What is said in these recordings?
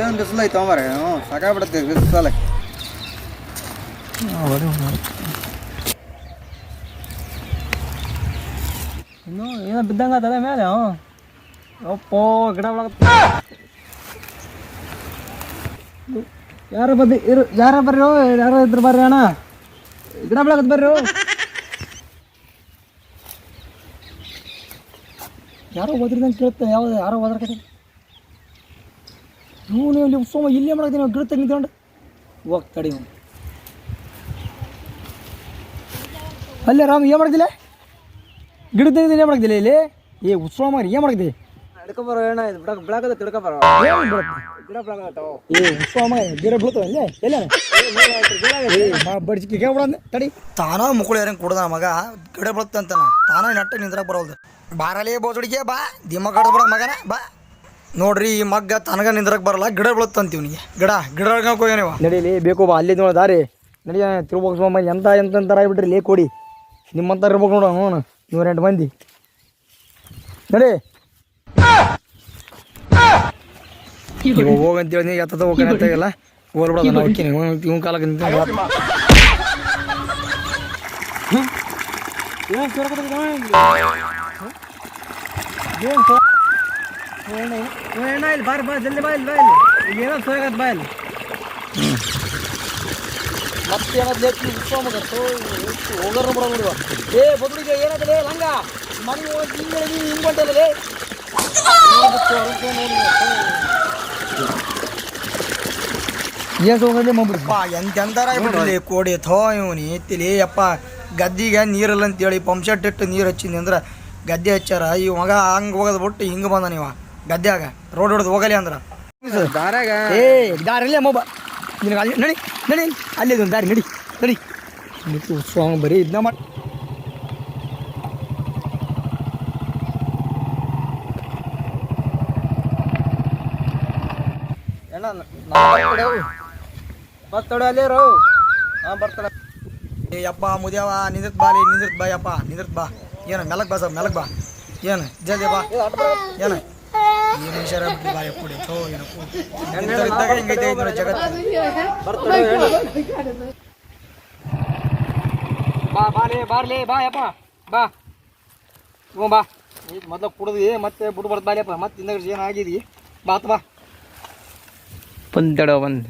ಏನು ಬಿಸಿಲು ಐತೆ ಮಾರೆ ಸಾಕಾಗ್ಬಿಡುತ್ತೆ ಬಿಸಿಲಲ್ಲಿ ಇನ್ನು ಏನೋ ಬಿದ್ದಂಗ ಅದ ಮೇಲೆ ಅಪ್ಪೋ, ಗಿಡ ಒಳಗ ಯಾರ ಬದ್ದಿ ಇರು, ಯಾರ ಬರ್ರಿ, ಯಾರೋ ಇದ್ರು ಬರ್ರಿ ಅಣ್ಣ. ಗಿಡ ಬೆಳಗದ್ ಬರ್ರಿ. ಯಾರೋ ಓದ್ರಿದಂಗೆ ಕೇಳುತ್ತೆ ಯಾವ್ದು ಯಾರೋ ಓದ್ರಕತ್ತೆ ನೀವು ಇಲ್ಲಿ ಸೋಮ ಇಲ್ಲೇ ಮಾಡಾಕ್ತೀನಿ ಗಿಡ ತೆಗಿಕೊಂಡು ಹೋಗ್ತಾಡಿ ಇವನು. ಅಲ್ಲೇ ರಾಮ್ ಏನು ಮಾಡ್ದಿಲ್ಲ ಗಿಡ ತೆಗೆದಿಲ್ಲ ಏನು ಮಾಡಿದಿಲ್ಲ ಇಲ್ಲಿ? ಏ ಉತ್ಸವ ಮಾಡಿ ಏನು ಮಾಡ್ದಿ ಹಿಡ್ಕೊಬರೋ ಏನ ಇದು ಬಿಡಕ್ಕೆ ಬೆಳಕದ ತಿಳ್ಕೊಬರೋ ಏನು ಬೀಳುತ್ತೆ ಗಿಡ ಬೆಳಕತ್ತವ ಏ ಉತ್ಸವ ಮಾಡಿ ಗಿಡ ಬೀಳ್ತಾವ ಅಲ್ಲೇ? ಎಲ್ಲ ತಡಿ. ತಾನ ಮುಕ್ಕಳು ಯಾರಂಗೆ ಕುಡ್ದ ಮಗ? ಗಿಡ ಬೀಳುತ್ತಂತಾನ ತಾನ ನೆಟ್ಟ ನಿಂದ್ರಾಗ ಬರೋದು ಬಾರಲೇ ಬೋಜುಡಿಗೆ ಬಾ. ದಿಮ್ಮ ಕಡ್ದು ಬಿಡ ಮಗನ ಬಾ. ನೋಡ್ರಿ ಈ ಮಗ್ಗ ತನಗ ನಿಂದ್ರಕ್ ಬರಲ್ಲ ಗಿಡ ಬೀಳುತ್ತಂತ ನಿಮಗೆ ಗಿಡ ಗಿಡ ಹೋಗ್ಯಾನಿವ ನೀವು ನಡೀಲಿ ಬೇಕು ಬಾ ಅಲ್ಲಿ ನೋಡ ದಾರಿ. ನಡಿಯ ತಿರುಬೋಕ್ ಸ್ವಾಮ ಎಂತ ಎಂತ ಆಗ್ಬಿಟ್ರಿ ಲೇ ಕೊಡಿ. ನಿಮ್ಮಂತ ಇರ್ಬೇಕು ನೋಡ ಹ್ಞೂ ನೂರೆಂಟು ಮಂದಿ. ನಡಿ. ಹೋಗಂತೇಳಿ ನೀ ಎತ್ತದ ಹೋಗ್ತಾನೆ ಅಂತ ಎಲ್ಲ ಹೋಗ್ಬಿಡೋದು ನಾವು ಹೋಗ್ತೀನಿ ಇವ್ನ ಕಾಲಕ್ಕೆ ನಿಂತ್ಕೊಂಡು ಇಲ್ಲಿ ಬಾರ್ ಬಾ ಜಲ್ದಿ ಬಾ ಇಲ್ಲಿ ಬಾ ಇಲ್ಲಿ ಇಲ್ಲಿ ಏನೋ ಸೋಯಾಗತ್ ಬಾ ಇಲ್ಲಿ ಮತ್ತೆ ಏನಾದ್ರು ಲೇಟ್ ಹೋಗರ ನೋಡುವ ಏ ಬದುಡಿಗೆ ಏನಾದ್ರೆ ಲಂಗ. ಮನೆ ಹೋಗಿ ಹಿಂಗೆ ಹೋಗಂದೆ ಎಂತೆಂತಾರ ಕೋಡಿ ಥೋ ಇವನಿ ಎತ್ತಿಲಿ. ಅಪ್ಪ ಗದ್ದಿಗೆ ನೀರಿಲ್ಲ ಅಂತೇಳಿ ಪಂಪ್ ಸೆಟ್ ಇಟ್ಟು ನೀರು ಹಚ್ಚಿನಿ ಅಂದ್ರೆ ಗದ್ದೆ ಹಚ್ಚಾರ. ಈ ಮಗ ಹಂಗೆ ಹೋಗೋದು ಬಿಟ್ಟು ಹಿಂಗೆ ಬಂದ ನೀವ. ಗದ್ದ್ಯಾಗ ರೋಡ್ ಹೊಡೆದು ಹೋಗಲಿ ಅಂದ್ರ. ದಾರ್ಯಾಗ. ಏ ದಾರಲ್ಲೇ ಮೊಬ. ನಿನಗೆ ಅಲ್ಲಿ ನಡಿ ನಡಿ ಅಲ್ಲಿ ಒಂದು ದಾರಿ ನಡಿ ನಡಿ. ನಿಂತು ಉತ್ಸವ ಬರೀ ಇದನ್ನ ಮಾಡಿ. ಏನ ಬರ್ತಡೆ ಅಲ್ಲೇ ರೋ ಹಾಂ ಬರ್ತಾಳೆ ಏ ಯಪ್ಪ ಮುದ್ಯಾವ ನಿಂದಿರ್ತ್ ಬಾ ಲೇ, ನಿಂದಿರ್ತ್ ಬಾ ಯಪ್ಪ ನಿಂದಿರ್ತ್ ಬಾ. ಏನು ಮೆಲಕ್ ಬಾ ಸರ್ ಮೆಲಕ್ ಬಾ. ಏನು ಜಲ್ದಿ ಬಾ. ಏನು? ಥೋ ಏನಪ್ಪ ಇದ್ದಾಗ ಹಿಂಗೈತೆ ನೋಡಿ ಜಗತ್ತು. ಬಾ ಬಾಲೆ ಬಾರ್ಲೆ ಬಾ ಯಪ್ಪ. ಬಾ. ಹ್ಞೂ ಬಾ. ಈಗ ಮೊದಲು ಕುಡ್ದು ಮತ್ತೆ ಬಿಡ್ಬಾರ್ದು ಬಾಲೆಪ್ಪ ಮತ್ತೆ ಹಿಂದಾಗ ಏನು ಆಗಿದಿ? ಬಾತ್ ಬಾ. ಬಂದಡ ಬಂದ.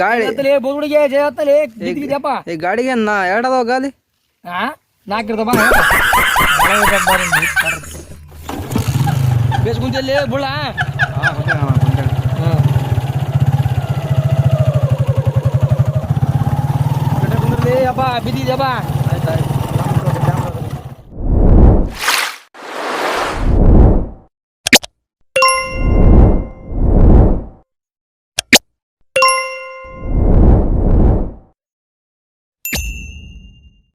ಗಾಡಿ ಬಿದ್ದಿದ್ಯಪ್ಪ. ಈ ಗಾಡಿಗೆ ನಾ ಎರಡದವ ಗಾಲಿ? ಹಾ ನಾಲ್ಕಿರ್ತ ಬಾ ಬೇಸ್ ಕುಂತಲ್ಲಿ ಬುಳ್ಳ ಕುಂದ್ರಲಿ ಅಪ್ಪ ಬಿದ್ದಿದ್ಯಪ್ಪ ಆಯ್ತು ಆಯ್ತು